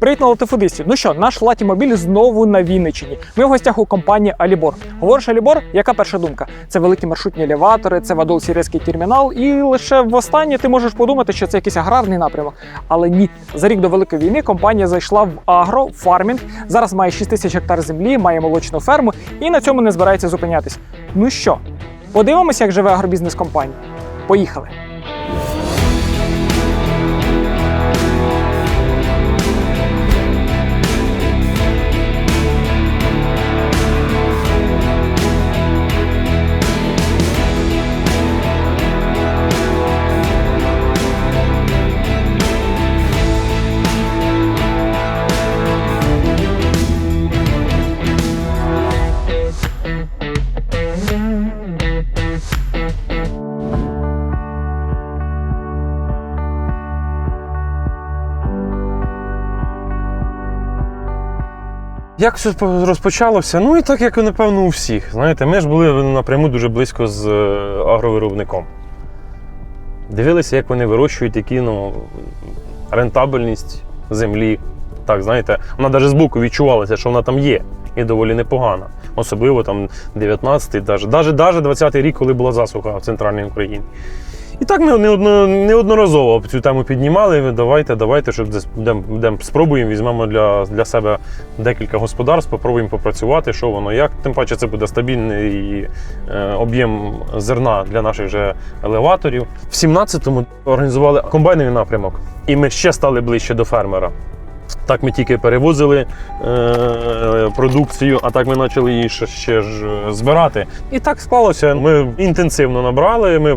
Привіт на латифудисті. Ну що, наш латімобіль знову на Вінниччині. Ми в гостях у компанії Алібор. Говориш Алібор, яка перша думка? Це великі маршрутні елеватори, це Вадол Сірецький термінал, і лише востаннє ти можеш подумати, що це якийсь аграрний напрямок. Але ні, за рік до великої війни компанія зайшла в агро, фармінг. Зараз має 6 тисяч гектар землі, має молочну ферму і на цьому не збирається зупинятись. Ну що, подивимося, як живе агробізнес компанії. Поїхали. Як все розпочалося? Ну і так, як напевно у всіх. Знаєте, ми ж були напряму дуже близько з е, агровиробником. Дивилися, як вони вирощують, які ну, рентабельність землі. Так, знаєте, вона навіть збоку відчувалася, що вона там є і доволі непогана. Особливо там 19-й, навіть, навіть, навіть 20-й рік, коли була засуха в центральній Україні. І так ми неодно- неодноразово цю тему піднімали. Давайте, давайте, щоб будем, спробуємо, візьмемо для, для себе декілька господарств, попробуємо попрацювати, що воно як. Тим паче це буде стабільний е, об'єм зерна для наших же елеваторів. В 17-му організували комбайновий напрямок, і ми ще стали ближче до фермера. Так ми тільки перевозили е, продукцію, а так ми почали її ще, ще ж е, збирати. І так склалося. Ми інтенсивно набрали. Ми е,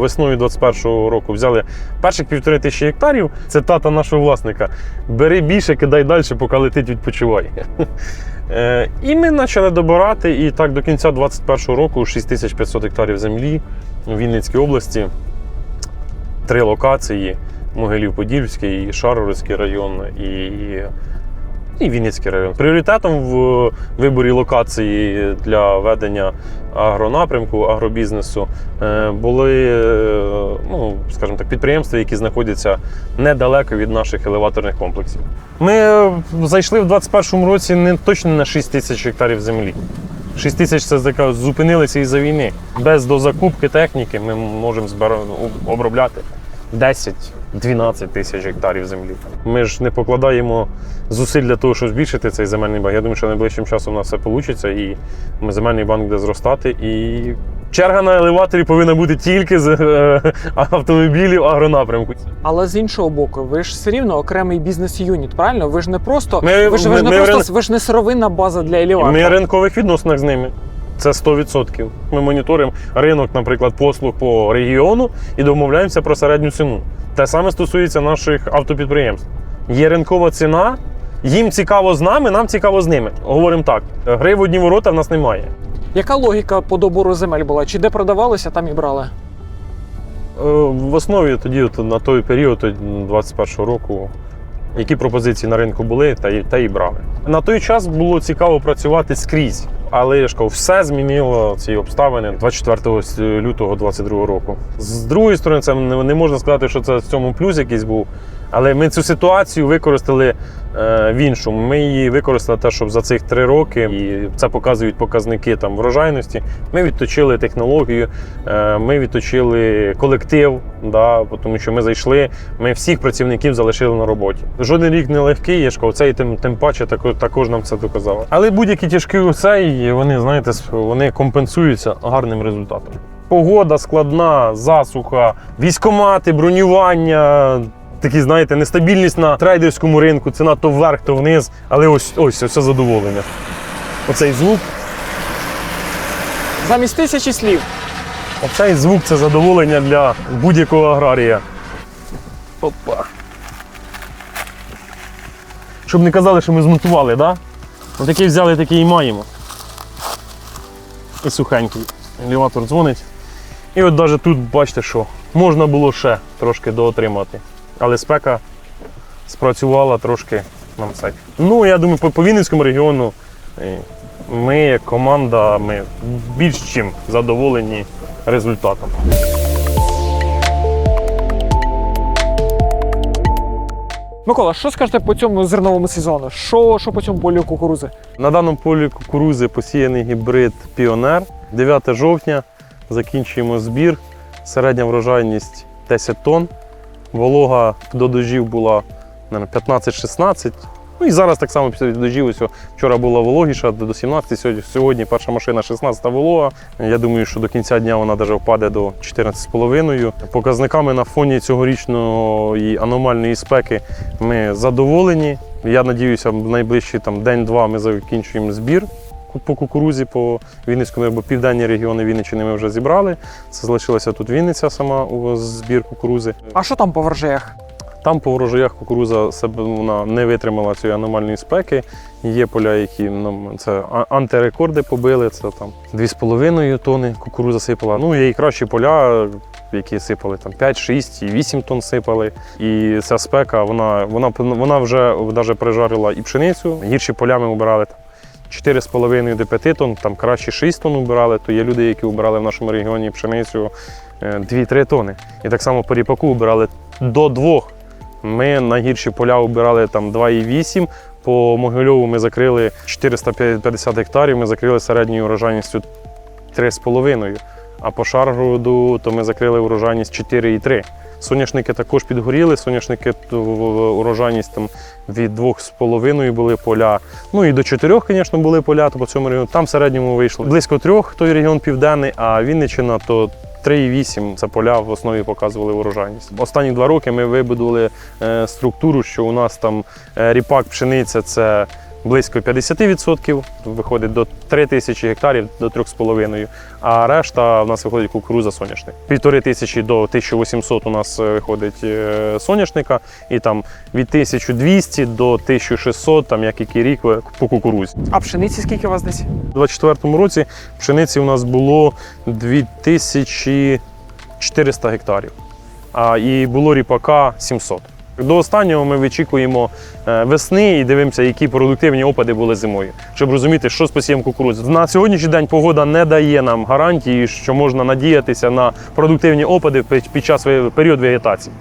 весною 21-го року взяли перших півтори тисячі гектарів. Це тата нашого власника. Бери більше, кидай далі, поки летить, відпочивай. І ми почали добирати. І так до кінця 21-го року 6500 гектарів землі у Вінницькій області. Три локації. Могилів-Подільський, і Шаровицький район, і і Вінницький район. Пріоритетом в виборі локації для ведення агронапрямку, агробізнесу е, були, е, ну, скажімо так, підприємства, які знаходяться недалеко від наших елеваторних комплексів. Ми е, зайшли в 2021 році не точно на 6 тисяч гектарів землі. 6 тисяч це така зупинилися із-за війни. Без дозакупки техніки ми можемо обробляти 10 12 тисяч гектарів землі. Ми ж не покладаємо зусиль для того, щоб збільшити цей земельний банк. Я думаю, що найближчим часом у нас все вийде, і ми земельний банк буде зростати. І черга на елеваторі повинна бути тільки з е, автомобілів агронапрямку. Але з іншого боку, ви ж все рівно окремий бізнес-юніт, правильно? Ви ж не просто ми, ви ж, ми, ви ж не ми, просто ми, ви ж не сировинна база для елеватора. Ми в ринкових відносинах з ними. Це 100%. Ми моніторимо ринок, наприклад, послуг по регіону і домовляємося про середню ціну. Те саме стосується наших автопідприємств. Є ринкова ціна, їм цікаво з нами, нам цікаво з ними. Говоримо так: гри в одні ворота в нас немає. Яка логіка по добору земель була? Чи де продавалося, там і брали? Е, В основі тоді, на той період, от, 21-го року, які пропозиції на ринку були, та й, та й брали. На той час було цікаво працювати скрізь, але я ж кажу, все змінило ці обставини 24 лютого 22 року. З другої сторони, це не можна сказати, що це в цьому плюс якийсь був. Але ми цю ситуацію використали е, в іншому. Ми її використали те, щоб за цих три роки, і це показують показники там врожайності. Ми відточили технологію, е, ми відточили колектив, да, тому що ми зайшли, ми всіх працівників залишили на роботі. Жоден рік не легкий, я ж кажу, цей тим, тим паче також, також нам це доказало. Але будь-які тяжкі оцей, вони, знаєте, вони компенсуються гарним результатом. Погода складна, засуха, військомати, бронювання. Такі, знаєте, нестабільність на трейдерському ринку, ціна то вверх, то вниз. Але ось ось все задоволення. Оцей звук, Замість тисячі слів. оцей звук це задоволення для будь-якого аграрія. Опа. Щоб не казали, що ми змонтували, да? Отакий взяли, такий і маємо. І сухенький. Елеватор дзвонить. І от навіть тут бачите, що можна було ще трошки доотримати. Але спека спрацювала трошки нам це. Ну, я думаю, по, по Вінницькому регіону е, ми, як команда, ми більш чим задоволені результатом. Микола, що скажете по цьому зерновому сезону? Що, що по цьому полю кукурузи? На даному полі кукурузи посіяний гібрид Піонер. 9 жовтня закінчуємо збір. Середня врожайність 10 тонн. Волога до дождів була наверно, 15-16. Ну і зараз так само після дождів. Ось вчора була вологіша до 17, сьогодні, сьогодні перша машина 16 волога. Я думаю, що до кінця дня вона навіть впаде до 14,5. Показниками на фоні цьогорічної аномальної спеки ми задоволені. Я надіюся, в найближчий день-два ми закінчуємо збір по кукурузі по Вінницькому, бо південні регіони Вінниччини ми вже зібрали. Це залишилася тут Вінниця сама у збір кукурузи. А що там по врожаях? Там по врожаях кукуруза себе вона не витримала цієї аномальної спеки. Є поля, які ну, це антирекорди побили. Це там 2,5 тонни кукуруза сипала. Ну є і кращі поля, які сипали там 5, 6 і 8 тонн сипали. І ця спека, вона, вона, вона вже навіть прижарила і пшеницю. Гірші поля ми обирали там. 4,5 до 5 тонн, там краще 6 тонн убирали, то є люди, які обирали в нашому регіоні пшеницю е, 2-3 тонни. І так само по ріпаку обирали до 2. Ми найгірші поля обирали там 2,8. По Могильову ми закрили 450 гектарів, ми закрили середньою урожайністю 3,5. А по Шаргороду то ми закрили урожайність 4,3. Соняшники також підгоріли, соняшники урожайність там від 2,5 були поля. Ну і до 4, звісно, були поля, то по цьому регіону. Там в середньому вийшло близько 3, той регіон південний, а Вінниччина то 3,8 це поля в основі показували урожайність. Останні два роки ми вибудували е, структуру, що у нас там е, ріпак пшениця це близько 50%, виходить до 3 тисячі гектарів до 3,5, а решта в нас виходить кукуруза соняшник. Півтори тисячі до 1800 у нас е, виходить е, соняшника, і там від 1200 до 1600, там як який рік по кукурузі. А пшениці скільки у вас десь? У 2024 році пшениці у нас було 2400 гектарів, а і було ріпака 700. До останнього ми вичікуємо е, весни і дивимося, які продуктивні опади були зимою, щоб розуміти, що з посієм кукурудзи. На сьогоднішній день погода не дає нам гарантії, що можна надіятися на продуктивні опади під під час період вегетації.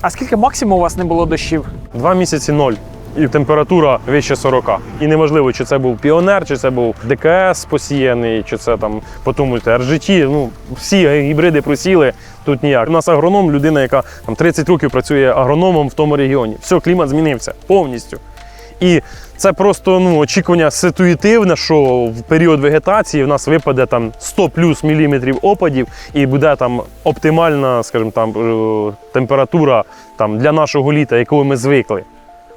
А скільки максимум у вас не було дощів? Два місяці ноль. І температура вище 40. І неважливо, чи це був піонер, чи це був ДКС посіяний, чи це там потім РЖТ. Ну всі гібриди просіли. Тут ніяк. У нас агроном, людина, яка там 30 років працює агрономом в тому регіоні. Все, клімат змінився повністю. І це просто ну, очікування ситуативне, що в період вегетації в нас випаде там 100 плюс міліметрів опадів, і буде там оптимальна, скажімо, там е, температура там, для нашого літа, якого ми звикли.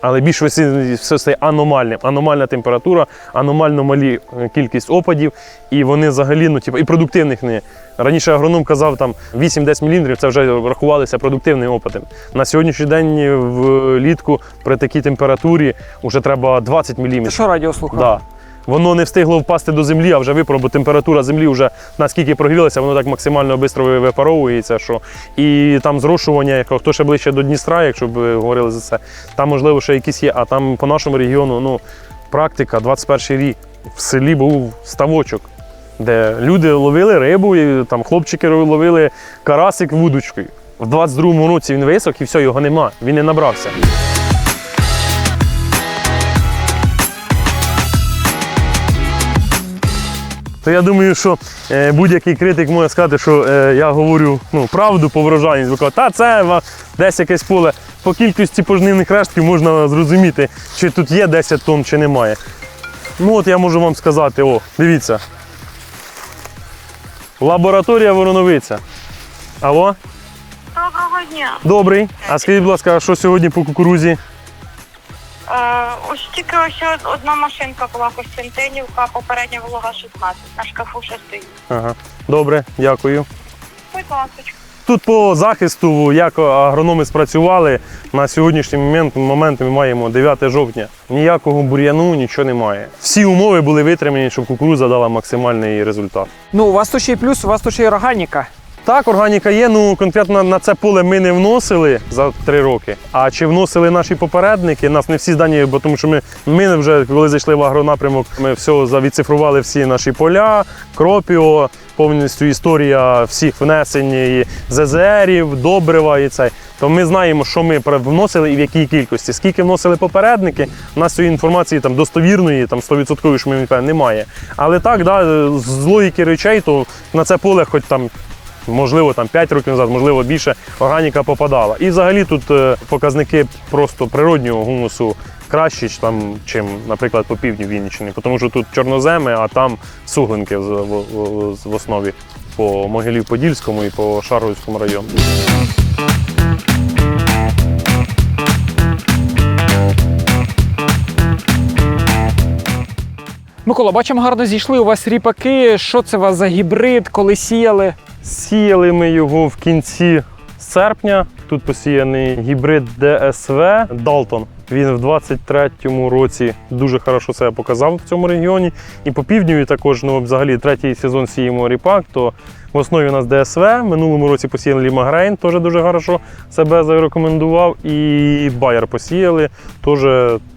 Але більш все це стає аномальним. Аномальна температура, аномально малі е, кількість опадів, і вони взагалі, ну, типу, і продуктивних не. Раніше агроном казав там 8-10 мм, це вже рахувалися продуктивним опадом. На сьогоднішній день влітку при такій температурі вже треба 20 мм. Це що радіо слухав? Да. Воно не встигло впасти до землі, а вже випало, бо температура землі вже наскільки прогрілася, воно так максимально швидко випаровується. Що... І там зрошування, як- хто ще ближче до Дністра, якщо б говорили за це, там можливо ще якісь є, а там по нашому регіону ну, практика 21 рік. В селі був ставочок, де люди ловили рибу, і там хлопчики ловили карасик вудочкою. В 22-му році він висок і все, його нема, він не набрався. То я думаю, що е, будь-який критик може сказати, що е, я говорю ну, правду по врожайність. Бо Та це десь якесь поле. По кількості пожнивних рештків можна зрозуміти, чи тут є 10 тонн, чи немає. Ну от я можу вам сказати, о, дивіться. Лабораторія Вороновиця. Алло? Доброго дня. Добрий. А скажіть, будь ласка, що сьогодні по кукурузі? Ось тільки ось одна машинка була Костянтинівка, попередня волога 16, на шкафу ще стоїть. Ага. Добре, дякую. Будь ласка. Тут по захисту, як агрономи спрацювали, на сьогоднішній момент, момент ми маємо 9 жовтня. Ніякого бур'яну, нічого немає. Всі умови були витримані, щоб кукурудза дала максимальний результат. Ну, у вас тут ще й плюс, у вас тут ще й органіка. Так, органіка є. Ну конкретно на- це поле ми не вносили за три роки. А чи вносили наші попередники? Нас не всі здані, бо тому що ми, ми вже коли зайшли в агронапрямок, ми все завідцифрували всі наші поля, кропіо, повністю історія всіх внесень і ЗЗРів, добрива і це. То ми знаємо, що ми вносили і в якій кількості. Скільки вносили попередники, у нас цієї інформації там достовірної, там 100% що ми немає. Але так, да, з логіки речей, то на це поле, хоч там. Можливо, там 5 років назад, можливо, більше органіка попадала. І взагалі тут е, показники просто природнього гумусу кращі, там, чим, наприклад, по півдні Вінниччини. Тому що тут чорноземи, а там суглинки в, основі по Могилів-Подільському і по Шаргородському району. Микола, бачимо, гарно зійшли у вас ріпаки. Що це у вас за гібрид, коли сіяли? Сіяли ми його в кінці серпня. Тут посіяний гібрид DSV Далтон. Він в 23-му році дуже хорошо себе показав в цьому регіоні. І по півдню також, ну, взагалі, третій сезон сіємо ріпак, то в основі у нас ДСВ. Минулому році посіяли Лімагрейн, теж дуже хорошо себе зарекомендував. І Байер посіяли, теж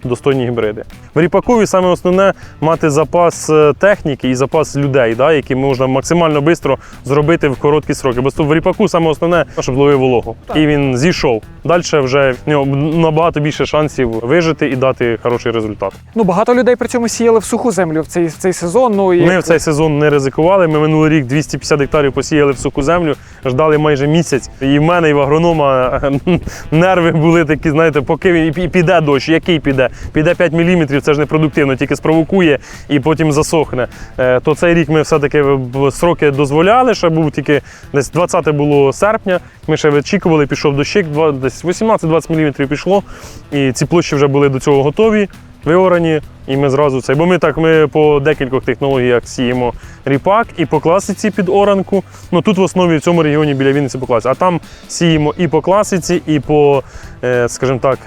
достойні гібриди. В ріпакові саме основне мати запас е, техніки і запас людей, да, які можна максимально швидко зробити в короткі сроки. Бо в ріпаку саме основне, щоб ловив вологу. І він зійшов. Далі вже в нього набагато більше шансів вижити і дати хороший результат. Ну, багато людей при цьому сіяли в суху землю в цей, в цей сезон. Ну, і... Ми в цей сезон не ризикували. Ми минулий рік 250 гектарів посіяли в суху землю, ждали майже місяць. І в мене, і в агронома нерви були такі, знаєте, поки він піде дощ, який піде? Піде 5 мм, це ж не продуктивно, тільки спровокує і потім засохне. Е, То цей рік ми все-таки сроки дозволяли, ще був тільки десь 20 було серпня. Ми ще вичікували, пішов дощик, два- десь 18-20 мм пішло. І ці площі вже були до цього готові виорані, і ми зразу це. Бо ми так ми по декількох технологіях сіємо ріпак і по класиці під оранку. Ну тут в основі в цьому регіоні біля Вінниці по класиці. А там сіємо і по класиці, і по, е, скажімо так,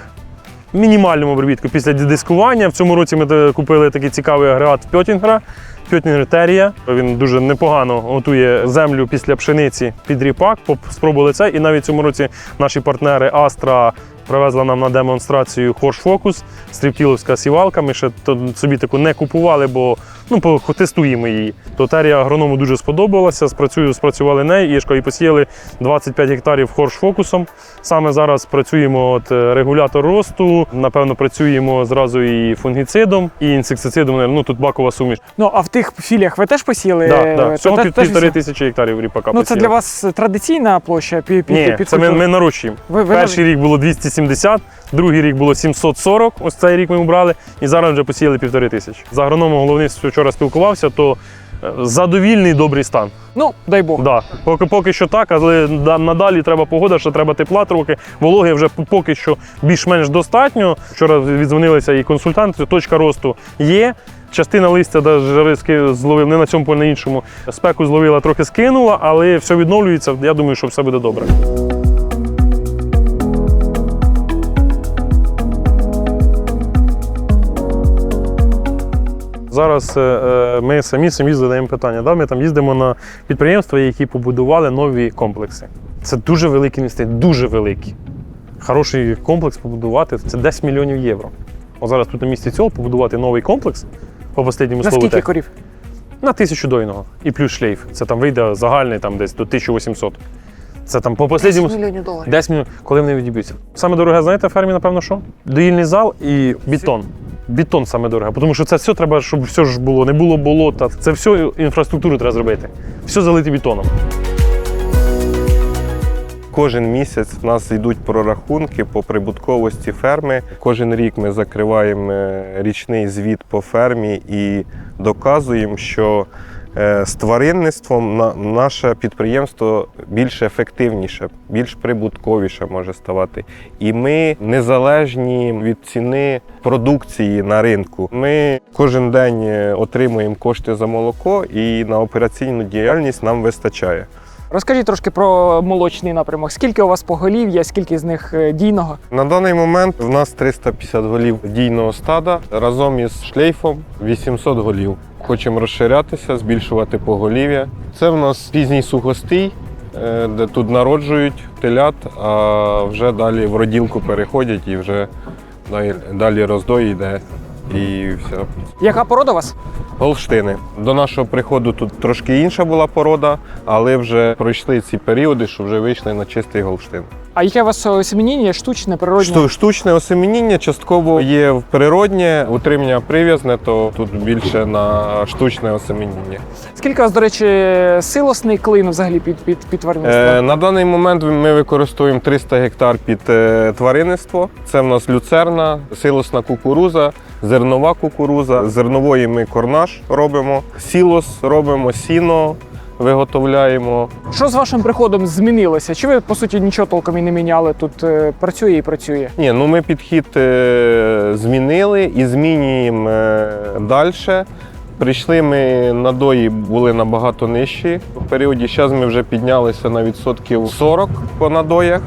мінімальному обробітку після дискування. В цьому році ми купили такий цікавий агрегат Пьотінгера. Пьотінгер Терія. Він дуже непогано готує землю після пшениці під ріпак. Спробували це. І навіть в цьому році наші партнери Астра. привезла нам на демонстрацію Хорш Фокус, стріптіловська сівалка. Ми ще собі таку не купували, бо ну, тестуємо її. То терія агроному дуже сподобалася. Спрацюю, спрацювали неї і, посіяли 25 гектарів Horsch Focusом. Саме зараз працюємо от е, регулятор росту. Напевно, працюємо зразу і фунгіцидом, і інсектицидом. Ну тут бакова суміш. Ну, а в тих філіях ви теж посіяли? Да, да. Всього півтори тисячі гектарів ріпака Ну, це посіяли. для вас традиційна площа під, Ні, під це ми, ми нарощуємо. Ви, ви Перший рік було 270, другий рік було 740, ось цей рік ми убрали, і зараз вже посіяли півтори тисячі. З агрономом головний вчора спілкувався, то е, задовільний добрий стан. Ну, дай Бог. Да. Поки, поки що так, але да- надалі треба погода, що треба тепла трохи. Вологи вже поки що більш-менш достатньо. Вчора віддзвонилися і консультанти, точка росту є. Частина листя да, жари зловив не на цьому, полі, на іншому. Спеку зловила, трохи скинула, але все відновлюється. Я думаю, що все буде добре. Зараз е, е, ми самі самі задаємо питання. Да? Ми там їздимо на підприємства, які побудували нові комплекси. Це дуже великі інвестиції, дуже великі. Хороший комплекс побудувати це 10 мільйонів євро. От зараз тут на місці цього побудувати новий комплекс по останньому слову скільки тех, корів? на тисячу дойного і плюс шлейф. Це там вийде загальний там десь до 1800. Це там по останньому мільйонів доларів. 10 мільйонів, коли вони відіб'ються. Саме дороге, знаєте, фермі, напевно, що? Доїльний зал і бетон. Бетон саме дороге, тому що це все треба, щоб все ж було, не було болота. Це все інфраструктуру треба зробити. Все залити бетоном. Кожен місяць в нас йдуть прорахунки по прибутковості ферми. Кожен рік ми закриваємо е, річний звіт по фермі і доказуємо, що з тваринництвом на- наше підприємство більш ефективніше, більш прибутковіше може ставати. І ми незалежні від ціни продукції на ринку. Ми кожен день е, отримуємо кошти за молоко, і на операційну діяльність нам вистачає. Розкажіть трошки про молочний напрямок. Скільки у вас поголів'я, скільки з них е, дійного? На даний момент в нас 350 голів дійного стада разом із шлейфом 800 голів. Хочемо розширятися, збільшувати поголів'я. Це в нас пізній сухостій. е, де тут народжують телят, а вже далі в роділку переходять і вже далі, далі роздой йде. І все. Яка порода у вас? Голштини. До нашого приходу тут трошки інша була порода, але вже пройшли ці періоди, що вже вийшли на чистий голштин. А яке у вас осемініння? Штучне, природне? Штучне осемініння частково є в природнє, утримання прив'язне, то тут більше на штучне осемініння. Скільки у вас, до речі, силосний клин взагалі під, під, під тваринництво? Е, на даний момент ми використовуємо 300 гектар під е, тваринництво. Це в нас люцерна, силосна кукуруза, зернова кукуруза. Зернової ми корнаш робимо, сілос робимо, сіно виготовляємо. Що з вашим приходом змінилося? Чи ви, по суті, нічого толком і не міняли? Тут е, працює і працює? Ні, ну ми підхід е, змінили і змінюємо е, далі. Прийшли ми надої були набагато нижчі. В періоді зараз ми вже піднялися на відсотків 40 по надоях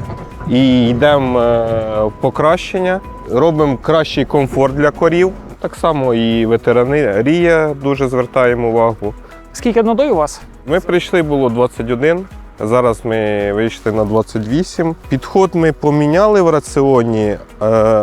і йдемо е, в покращення. Робимо кращий комфорт для корів. Так само і ветеринарія дуже звертаємо увагу. Скільки надої у вас? Ми прийшли, було 21. Зараз ми вийшли на 28. Підход ми поміняли в раціоні, е,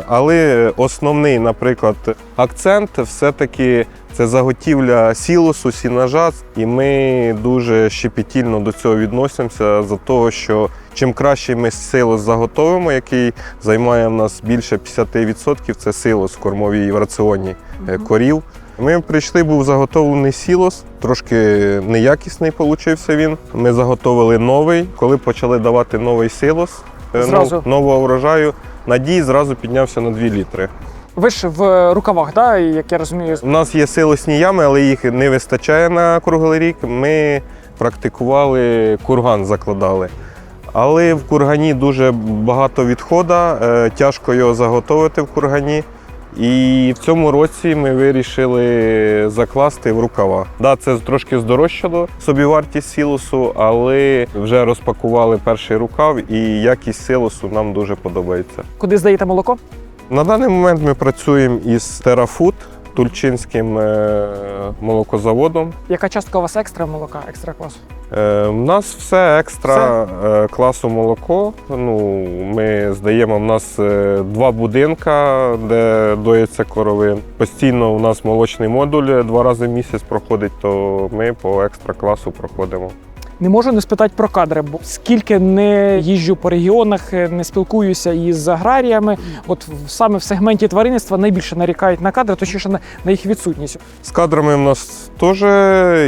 але основний, наприклад, акцент все-таки це заготівля сілосу, сінажа. І ми дуже щепетільно до цього відносимося за того, що чим краще ми силос заготовимо, який займає в нас більше 50%, це силос кормовій в раціоні е, корів. Ми прийшли, був заготовлений сілос, трошки неякісний получився він. Ми заготовили новий. Коли почали давати новий силос е, нов- нового врожаю, надій зразу піднявся на 2 літри. Ви ж в рукавах, да? як я розумію, У нас є силосні ями, але їх не вистачає на круглий рік. Ми практикували курган, закладали. Але в кургані дуже багато відхода, е, тяжко його заготовити в кургані. І в цьому році ми вирішили закласти в рукава. Да, це трошки здорожчало собівартість силосу, але вже розпакували перший рукав, і якість силосу нам дуже подобається. куди здаєте молоко? На даний момент ми працюємо із Терафуд, тульчинським е, молокозаводом. Яка частка у вас екстра молока, екстра класу? Е, У нас все екстра е, класу молоко. Ну, ми здаємо, у нас е, два будинка, де доїться корови. Постійно у нас молочний модуль два рази в місяць проходить, то ми по екстра класу проходимо. Не можу не спитати про кадри, бо скільки не їжджу по регіонах, е, не спілкуюся із аграріями. От саме в сегменті тваринництва найбільше нарікають на кадри, точніше на, на їх відсутність. З кадрами в нас теж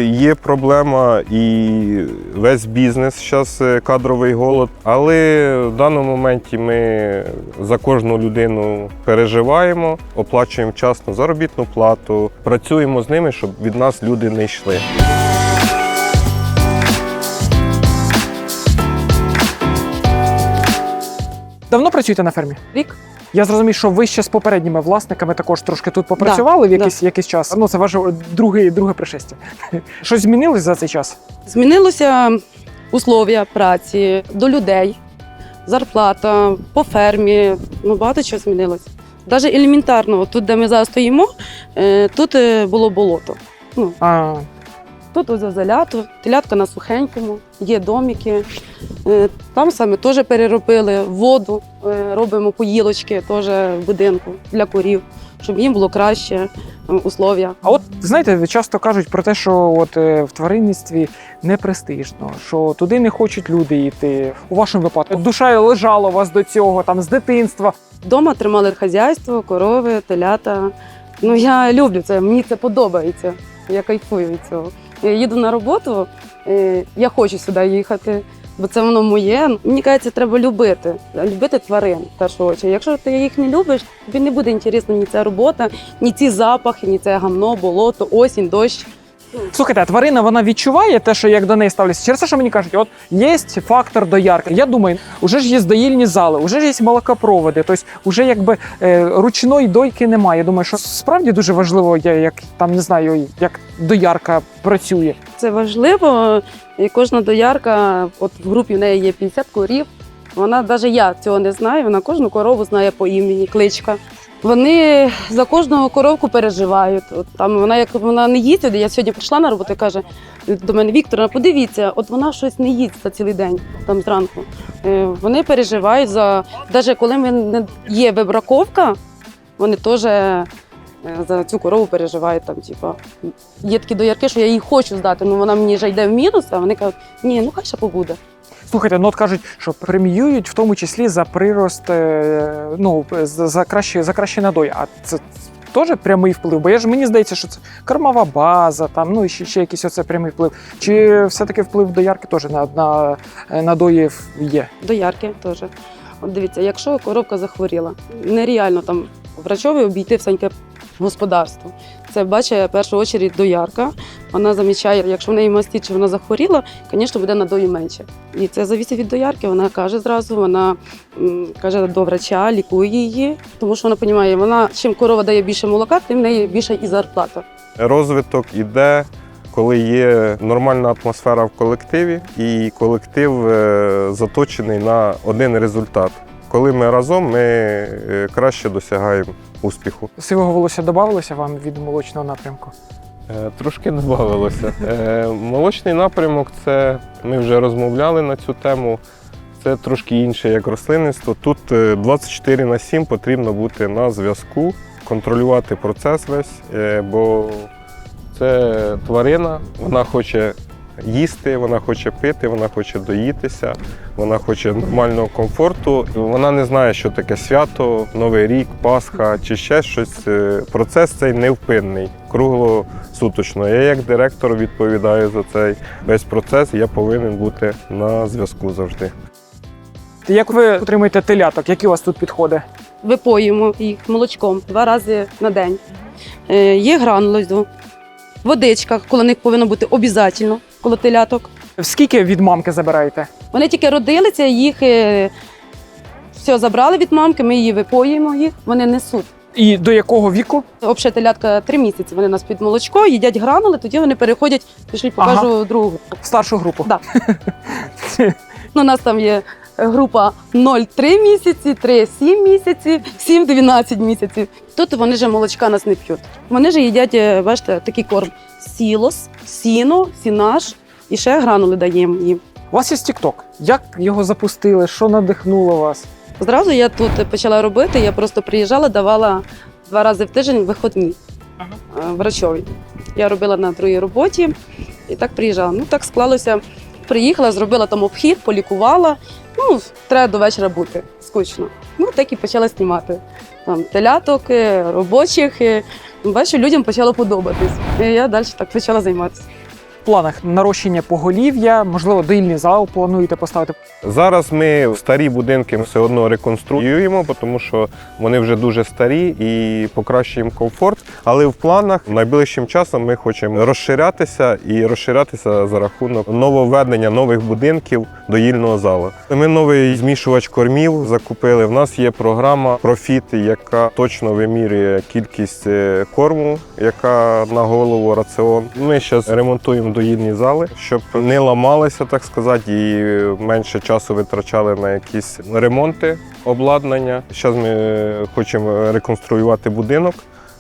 є проблема, і весь бізнес зараз кадровий голод. Але в даному моменті ми за кожну людину переживаємо, оплачуємо вчасно заробітну плату, працюємо з ними, щоб від нас люди не йшли. Давно працюєте на фермі? Рік. Я зрозумів, що ви ще з попередніми власниками також трошки тут попрацювали в да. якийсь, якийсь час. Ну, це ваше друге, друге пришестя. Щось змінилось за цей час? Змінилося условия праці до людей, зарплата по фермі. Ну, багато чого змінилось. Навіть елементарно, тут, де ми зараз стоїмо, е, тут е, було болото. Ну, А, тут ось залято, телятка на сухенькому, є домики. Е, Там саме теж переробили воду, е, робимо поїлочки теж в будинку для корів, щоб їм було краще условия. А от знаєте, часто кажуть про те, що от е, в тваринництві не престижно, що туди не хочуть люди йти. У вашому випадку душа лежала у вас до цього, там з дитинства. Дома тримали хазяйство, корови, телята. Ну я люблю це, мені це подобається. Я кайфую від цього. Я їду на роботу, е, я хочу сюди їхати, бо це воно моє. Мені кажеться, треба любити, любити тварин в першу. Якщо ти їх не любиш, тобі не буде інтересна ні ця робота, ні ці запахи, ні це гамно, болото, осінь, дощ. Слухайте, а тварина вона відчуває те, що як до неї ставляться. Через те, що мені кажуть, от є фактор доярки. Я думаю, уже ж є доїльні зали, вже ж є молокопроводи. Тобто, вже якби е, ручної дойки немає. Я думаю, що справді дуже важливо, як там не знаю, як доярка працює. Це важливо. І кожна доярка, от в групі в неї є 50 корів. Вона навіть я цього не знаю. Вона кожну корову знає по імені, кличка. Вони за кожного коровку переживають. От там вона як вона не їсть. Я сьогодні прийшла на роботу і каже до мене Віктора, подивіться, от вона щось не їсть за цілий день, там зранку. Е, Вони переживають за навіть коли ми є вибраковка, вони теж е, за цю корову переживають. Там, типа, є такі доярки, що я її хочу здати, ну вона мені вже йде в мінус, а вони кажуть, ні, ну хай ще побуде. Слухайте, ну от кажуть, що преміюють в тому числі за прирост, е, ну за, краще за краще надої. А це теж прямий вплив? Бо я ж мені здається, що це кормова база, там ну і ще, ще якийсь оце прямий вплив. Чи все-таки вплив доярки теж на, на е, надої є? Доярки теж. От дивіться, якщо коровка захворіла, нереально там врачові обійти всеньке господарство. Це бачить в першу чергу доярка. Вона замічає, якщо в неї мастить, чи вона захворіла, звісно, буде надої менше. І це залежить від доярки. Вона каже зразу, вона каже до врача, лікує її, тому що вона розуміє, вона чим корова дає більше молока, тим в неї більше і зарплата. Розвиток іде, коли є нормальна атмосфера в колективі, і колектив е, заточений на один результат. Коли ми разом, ми е, краще досягаємо успіху. Сивого волосся додавалося вам від молочного напрямку? Е, Трошки додавалося. Е, Молочний напрямок це ми вже розмовляли на цю тему. Це трошки інше, як рослинництво. Тут е, 24 на 7 потрібно бути на зв'язку, контролювати процес весь, е, бо це тварина, вона хоче їсти, вона хоче пити, вона хоче доїтися, вона хоче нормального комфорту. Вона не знає, що таке свято, Новий рік, Пасха чи ще щось. Е, Процес цей невпинний, круглосуточно. Я як директор відповідаю за цей весь процес. Я повинен бути на зв'язку завжди. Як ви отримуєте теляток? Які у вас тут підходи? Випоїмо їх молочком два рази на день. Е, Є гранулозу, водичка, коло них повинно бути обов'язково, коло теляток. Скільки від мамки забираєте? Вони тільки родилися, їх е, все забрали від мамки, ми її випоїмо їх, вони несуть. І до якого віку? Взагалі телятка три місяці. Вони нас під молочко, їдять гранули, тоді вони переходять, пішли, покажу другу. Старшу групу? Да. Ну, у нас там є група 0-3 місяці, 3-7 місяців, 7-12 місяців. Тут вони вже молочка нас не п'ють. Вони ж їдять, е, бачите, такий корм: сілос, сіно, сінаш і ще гранули даємо їм. У вас є TikTok. Як його запустили? Що надихнуло вас? Зразу я тут почала робити, я просто приїжджала, давала два рази в тиждень виходні Ага. е, врачові. Я робила на другій роботі і так приїжджала. Ну так склалося. Приїхала, зробила там обхід, полікувала. Ну, треба до вечора бути, скучно. Ну, так і почала знімати. Там теляток, робочих. Бачу, людям почало подобатись. І я далі так почала займатися. Планах нарощення поголів'я, можливо, доїльний зал плануєте поставити. Зараз ми старі будинки все одно реконструюємо, тому що вони вже дуже старі і покращуємо комфорт. Але в планах найближчим часом ми хочемо розширятися і розширятися за рахунок нововведення нових будинків доїльного залу. Ми новий змішувач кормів закупили. В нас є програма Профіт, яка точно вимірює кількість е, корму, яка на голову раціон. Ми зараз ремонтуємо доїльні зали, щоб не ламалися, так сказати, і менше часу витрачали на якісь ремонти обладнання. Зараз ми хочемо реконструювати будинок.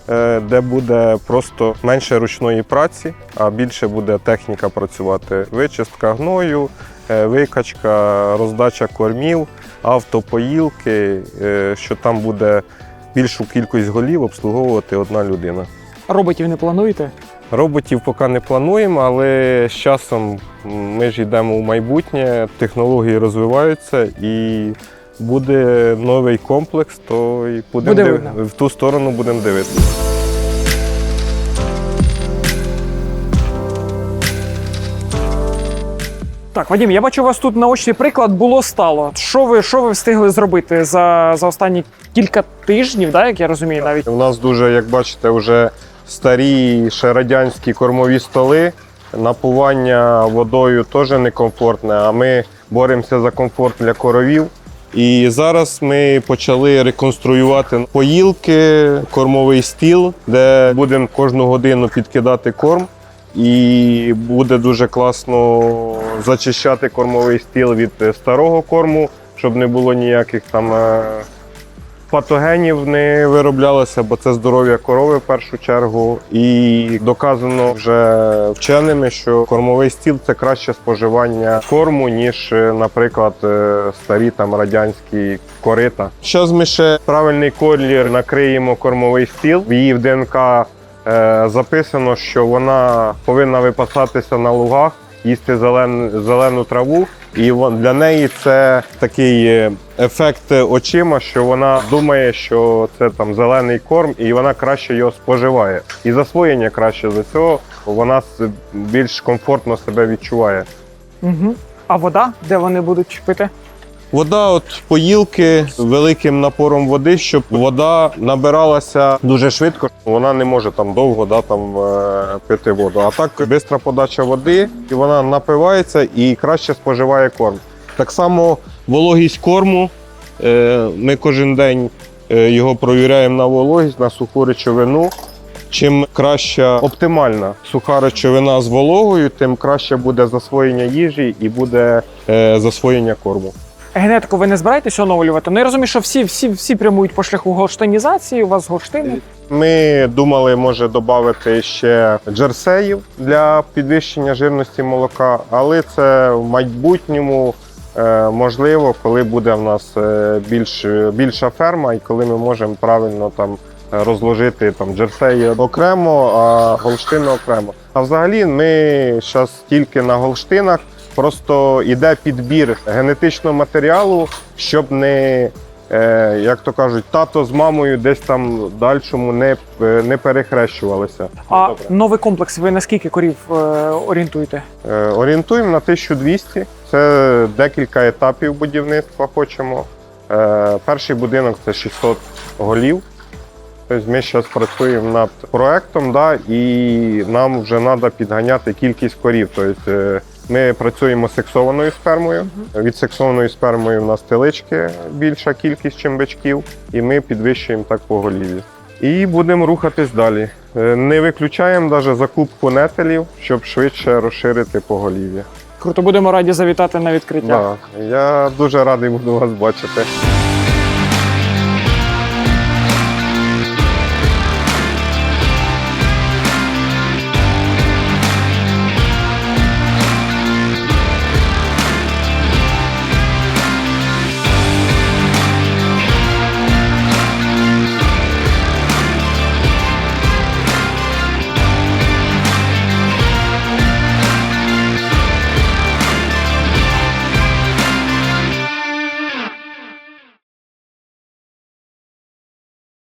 е, Де буде просто менше ручної праці, а більше буде техніка працювати. Вичистка гною, е, викачка, роздача кормів, автопоїлки, е, що там буде більшу кількість голів обслуговувати одна людина. Роботів не плануєте? Роботів поки не плануємо, але з часом ми ж йдемо у майбутнє, технології розвиваються і буде новий комплекс, то і будемо Буде див- в ту сторону будемо дивитися. Так, Вадим, я бачу, у вас тут наочний приклад було стало. Що ви, що ви встигли зробити за, за останні кілька тижнів, да, як я розумію, навіть У нас дуже, як бачите, вже старі ще радянські кормові столи. Напування водою теж некомфортне, а ми боремося за комфорт для коровів. І зараз ми почали реконструювати поїлки, кормовий стіл, де будемо кожну годину підкидати корм. І буде дуже класно зачищати кормовий стіл від старого корму, щоб не було ніяких там е, патогенів не вироблялося, бо це здоров'я корови в першу чергу. І доказано вже вченими, що кормовий стіл це краще споживання корму, ніж, е, наприклад, е, старі там радянські корита. Зараз ми ще правильний колір накриємо кормовий стіл. В її в ДНК е, записано, що вона повинна випасатися на лугах, їсти зелен, зелену траву. І для неї це такий е, ефект очима, що вона думає, що це там зелений корм, і вона краще його споживає. І засвоєння краще за цього вона більш комфортно себе відчуває. Угу. А вода, де вони будуть пити? Вода, от поїлки великим напором води, щоб вода набиралася дуже швидко. Вона не може там довго да, там, е, пити воду. А так швидка подача води, і вона напивається і краще споживає корм. Так само вологість корму. е, Ми кожен день е, його провіряємо на вологість, на суху речовину. Чим краща оптимальна суха речовина з вологою, тим краще буде засвоєння їжі і буде засвоєння корму. Генетику ви не збираєтесь оновлювати? Ну я розумію, що всі, всі, всі прямують по шляху голштинізації, у вас голштини. Ми думали, може додати ще джерсеїв для підвищення жирності молока, але це в майбутньому е, можливо, коли буде в нас е, більш, більша ферма, і коли ми можемо правильно там е, розложити там джерсеї окремо, а голштини окремо. А взагалі ми зараз тільки на голштинах. Просто йде підбір генетичного матеріалу, щоб не е, як то кажуть, тато з мамою десь там дальшому не, е, не перехрещувалися. А Добре. новий комплекс ви на скільки корів е, орієнтуєте? Орієнтуємо на 1200. Це декілька етапів будівництва хочемо. Перший будинок це 600 голів. Тобто ми зараз працюємо над проектом, да, і нам вже треба підганяти кількість корів. Тобто ми працюємо з сексованою спермою. Від сексованої спермої в нас телички більша кількість, ніж бичків, і ми підвищуємо так поголів'я. І будемо рухатись далі. Е, Не виключаємо навіть закупку нетелів, щоб швидше розширити поголів'я. Круто, будемо раді завітати на відкриття. Да, я дуже радий буду вас бачити.